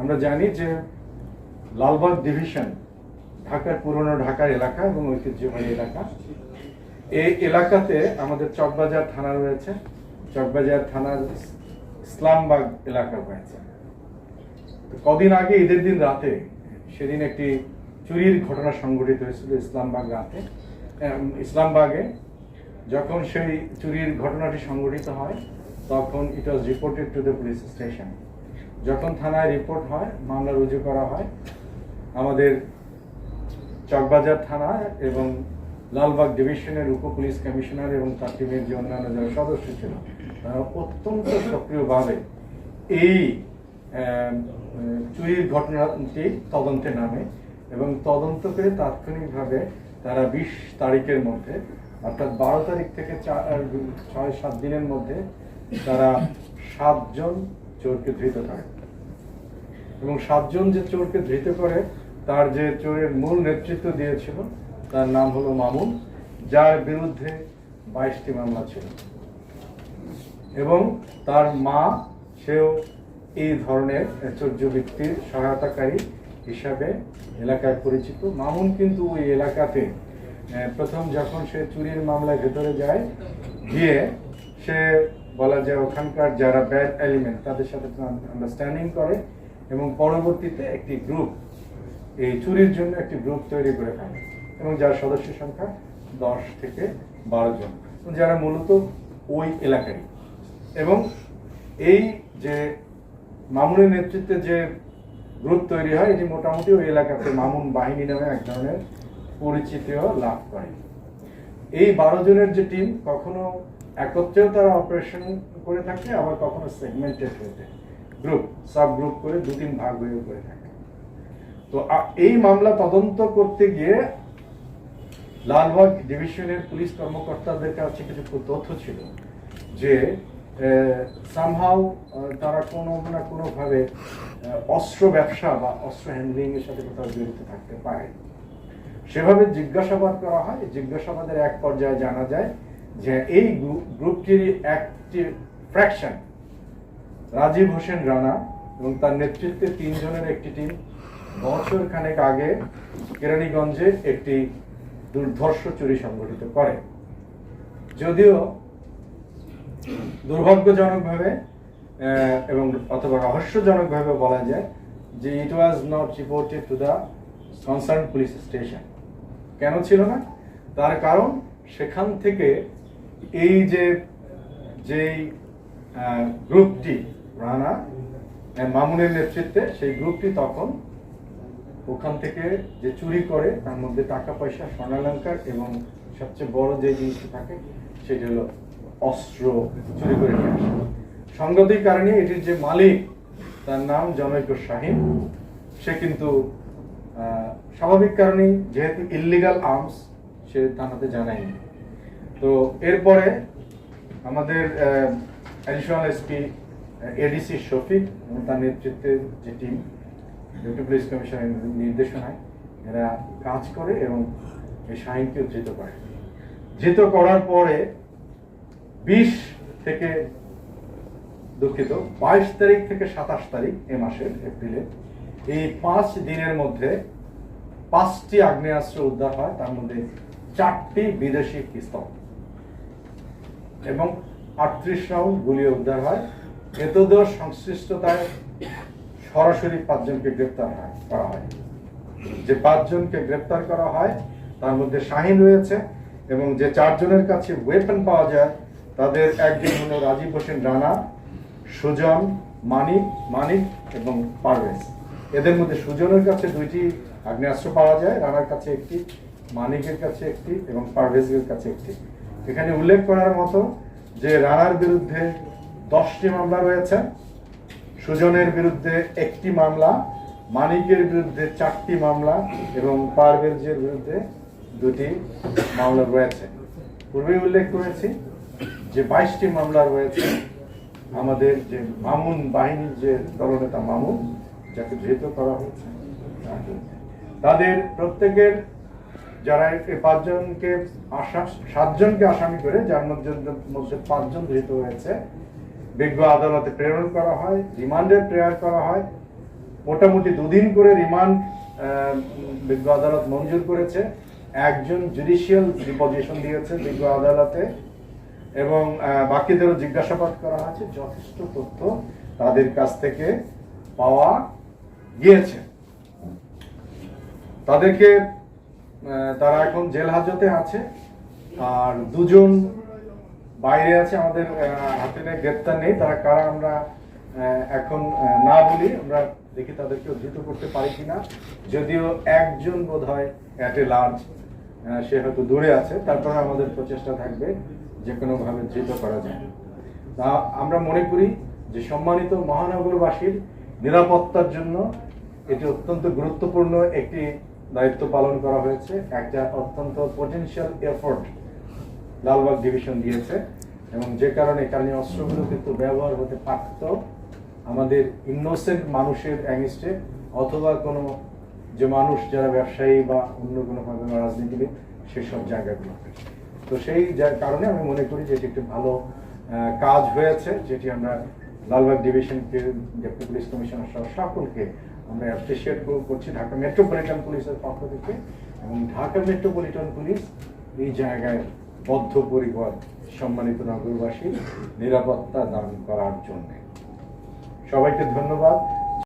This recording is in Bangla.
আমরা জানি যে লালবাগ ডিভিশন ঢাকার পুরনো ঢাকার এলাকা এবং ঐতিহ্যবাহী এলাকা। এই এলাকাতে আমাদের চকবাজার থানা রয়েছে। চকবাজার থানার ইসলামবাগ এলাকা রয়েছে। কদিন আগে, ঈদের দিন রাতে, সেদিন একটি চুরির ঘটনা সংঘটিত হয়েছিল ইসলামবাগ রাতে। ইসলামবাগে যখন সেই চুরির ঘটনাটি সংঘটিত হয়, তখন it was reported to the police station যখন থানায় রিপোর্ট হয়, মামলা রুজু করা হয়, আমাদের চকবাজার থানা এবং লালবাগ ডিভিশনের উপ পুলিশ কমিশনার এবং তার টিমের যে অন্যান্য যারা সদস্য ছিল, তারা অত্যন্ত সক্রিয়ভাবে এই চুরির ঘটনাটি তদন্তে নামে এবং তদন্ত করে তাৎক্ষণিকভাবে তারা বিশ তারিখের মধ্যে, অর্থাৎ বারো তারিখ থেকে চার ছয় সাত দিনের মধ্যে তারা সাতজন চোরকে ধৃত করে এবং সাতজন যে চোরকে ধৃত করে, তার যে চোরের মূল নেতৃত্ব দিয়েছিল, তার নাম হলো মামুন, যার বিরুদ্ধে বাইশটি মামলা ছিল। এবং তার মা, সেও এই ধরনের চৌর্য ব্যক্তির সহায়তাকারী হিসাবে এলাকায় পরিচিত। মামুন কিন্তু ওই এলাকাতে প্রথম যখন সে চুরির মামলায় ভেতরে যায়, গিয়ে সে বলা যায় ওখানকার যারা ব্যাড এলিমেন্ট তাদের সাথে আন্ডারস্ট্যান্ডিং করে। এবং পরবর্তীতে একটি গ্রুপ এই চুরির জন্য একটি গ্রুপ তৈরি করে ফেলে। এবং যার সদস্য সংখ্যা দশ থেকে বারো জন। যারা মূলত ওই এলাকারই। এবং এই যে মামুনের নেতৃত্বে যে গ্রুপ তৈরি হয়, এটি মোটামুটি ওই এলাকাতে মামুন বাহিনী নামে এক ধরনের পরিচিতিও লাভ করে। এই বারো জনের যে টিম কখনো একত্রেও তারা অপারেশন করে থাকে, আবার কখনো সেগমেন্টেড হয়ে থাকে গ্রুপ সাব গ্রুপ করে দু তিন ভাগ হয়ে করে থাকে। তো এই মামলা তদন্ত করতে গিয়ে লালবাগ ডিভিশনের পুলিশ কর্মকর্তাদের কাছে কিছু তথ্য ছিল যে সামহাও তারা কোনো না কোনোভাবে অস্ত্র ব্যবসা বা অস্ত্র হ্যান্ডলিং এর সাথে কোথাও জড়িত থাকতে পারে। সেভাবে জিজ্ঞাসাবাদ করা হয়। জিজ্ঞাসাবাদের এক পর্যায়ে জানা যায় যে, এই গ্রুপ- গ্রুপটির একটি ফ্র্যাকশন রাজীব হোসেন রানা এবং তার নেতৃত্বে তিনজনের একটি টিম। বছর খানেক আগে কেরানীগঞ্জে একটি দুর্ধর্ষ চুরি সংগঠিত করে। যদিও দুর্ভাগ্যজনকভাবে এবং অথবা রহস্যজনকভাবে বলা যায় যে it was not reported to the concern police station কেন ছিল না? তার কারণ সেখান থেকে এই যে, যেই গ্রুপটি রানা মামুনের নেতৃত্বে সেই গ্রুপটি তখন ওখান থেকে যে চুরি করে, তার মধ্যে টাকা পয়সা, স্বর্ণালঙ্কার এবং সবচেয়ে বড় যে জিনিসটি থাকে, সেটি হলো অস্ত্র চুরি করে নিয়ে আসা। সংগতির কারণে এটির যে মালিক, তার নাম জনৈক শাহিন। সে কিন্তু স্বাভাবিক কারণেই যেহেতু ইল্লিগাল আর্মস সে থানাতে জানায়নি। তো এরপরে আমাদের অ্যাডিশনাল এসপি এডিসি শফিক এবং তার নেতৃত্বে যে টিম ডিউটি পুলিশ কমিশনের নির্দেশনায় এরা কাজ করে এবং এই শাহিনকে ধৃত করে। ধৃত করার পরে বিশ থেকে দুঃখিত, বাইশ তারিখ থেকে সাতাশ তারিখ এ মাসের এপ্রিলে এই পাঁচ দিনের মধ্যে পাঁচটি আগ্নেয়াস্ত্র উদ্ধার হয়, তার মধ্যে চারটি বিদেশি পিস্তল। এবং আটত্রিশ রাউন্ড গুলি উদ্ধার হয়। এতদ সংশ্লিষ্টতায় সরাসরি পাঁচজনকে গ্রেপ্তার করা হয়। যে পাঁচজনকে গ্রেপ্তার করা হয়, তার মধ্যে শাহিন রয়েছে এবং যে চারজনের কাছে ওয়েপন পাওয়া যায়, তাদের একজন হলো রাজীব হোসেন রানা, সুজন, মানিক মানিক এবং পারভেজ। এদের মধ্যে সুজনের কাছে দুইটি আগ্নেয়াস্ত্র পাওয়া যায়, রানার কাছে একটি, মানিকের কাছে একটি এবং পারভেজের কাছে একটি। এখানে উল্লেখ করার মতো যে রানার বিরুদ্ধে দশটি মামলা রয়েছে। সুজনের বিরুদ্ধে একটি মামলা, মানিকের বিরুদ্ধে চারটি মামলা এবং পারভেজের বিরুদ্ধে দুটি মামলা রয়েছে। পূর্বে উল্লেখ করেছি যে বাইশটি মামলা রয়েছে আমাদের যে মামুন বাহিনীর যে দলনেতা মামুন, যাকে ধৃত করা হয়েছে তাদের প্রত্যেকের যারা পাঁচজনকে আশা সাতজনকে আসামি করে, যার মধ্যে মধ্যে পাঁচজন ধৃত হয়েছে বিজ্ঞ আদালতে প্রেরণ করা হয় রিমান্ডে প্রেয়ার করা হয়। মোটামুটি দুদিন করে রিমান্ড বিজ্ঞ আদালত মঞ্জুর করেছে। একজন জুডিশিয়াল ডিপোজিশন দিয়েছে বিজ্ঞ আদালতে এবং বাকিদেরও জিজ্ঞাসাবাদ করা আছে। যথেষ্ট তথ্য তাদের কাছ থেকে পাওয়া গিয়েছে। তাদেরকে তারা এখন জেল হাজতে আছে। আর দুজন বাইরে আছে আমাদের হাতে নেই, গ্রেপ্তার নেই। তারা কারা আমরা এখন না বলি, আমরা দেখি তাদেরকে উদ্ধৃত করতে পারি কিনা। যদিও একজন বোধ হয় অ্যাট এ লার্জ সে হয়তো দূরে আছে। তারপরে আমাদের প্রচেষ্টা থাকবে যে কোনোভাবে ধৃত করা যায়। তা আমরা মনে করি যে সম্মানিত মহানগরবাসীর নিরাপত্তার জন্য এটি অত্যন্ত গুরুত্বপূর্ণ একটি দায়িত্ব পালন করা হয়েছে। একটা অত্যন্ত পটেনশিয়াল এফোর্ট লালবাগ ডিভিশন দিয়েছে এবং যে কারণে এখানে অস্ত্রগুলো কিন্তু ব্যবহার হতে পারত, আমাদের ইনোসেন্ট মানুষের অ্যাগেনস্টে অথবা কোনো যে মানুষ যারা ব্যবসায়ী বা অন্য কোনো ভাবে রাজনীতিবিদ, সেসব জায়গাগুলোতে। তো সেই কারণে আমি মনে করি যে এটি একটি ভালো কাজ হয়েছে, যেটি আমরা লালবাগ ডিভিশনকে ডেপুটি পুলিশ কমিশনার সহ সকলকে আমরা অ্যাপ্রিসিয়েট করছি। ঢাকা মেট্রোপলিটন পুলিশের পক্ষ থেকে এবং ঢাকা মেট্রোপলিটন পুলিশ এই জায়গায় বদ্ধপরিকর সম্মানিত নগরবাসী নিরাপত্তা দান করার জন্য। সবাইকে ধন্যবাদ।